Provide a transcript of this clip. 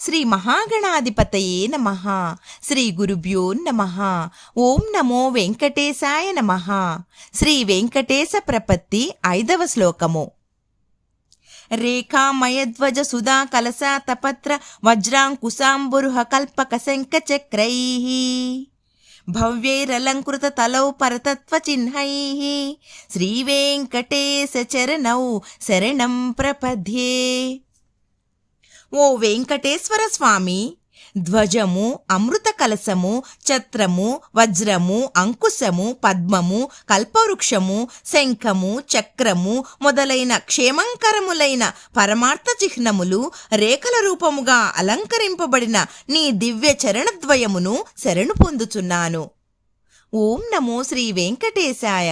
శ్రీ మహాగణాధిపతయే నమ. శ్రీ గురుభ్యో నమ. ఓం నమో వెంకటేశాయ నమ. శ్రీ వెంకటేశ ప్రపత్తి ఐదవ శ్లోకము. రేఖామయధ్వజ సుధా కలసా తపత్ర వజ్రాంకుశాంబురుహ కల్పక శంఖ చక్రై భవ్యైరలంకృత తలౌ పరతత్వ చిహ్నై శ్రీవేంకటేశ చరణౌ శరణం ప్రపద్యే. ఓ వెంకటేశ్వర స్వామి ధ్వజము అమృత కలసము ఛత్రము వజ్రము అంకుశము పద్మము కల్పవృక్షము శంఖము చక్రము మొదలైన క్షేమంకరములైన పరమార్థ చిహ్నములు రేఖల రూపముగా అలంకరింపబడిన నీ దివ్య చరణద్వయమును శరణు పొందుచున్నాను. ఓం నమో శ్రీ వెంకటేశాయ.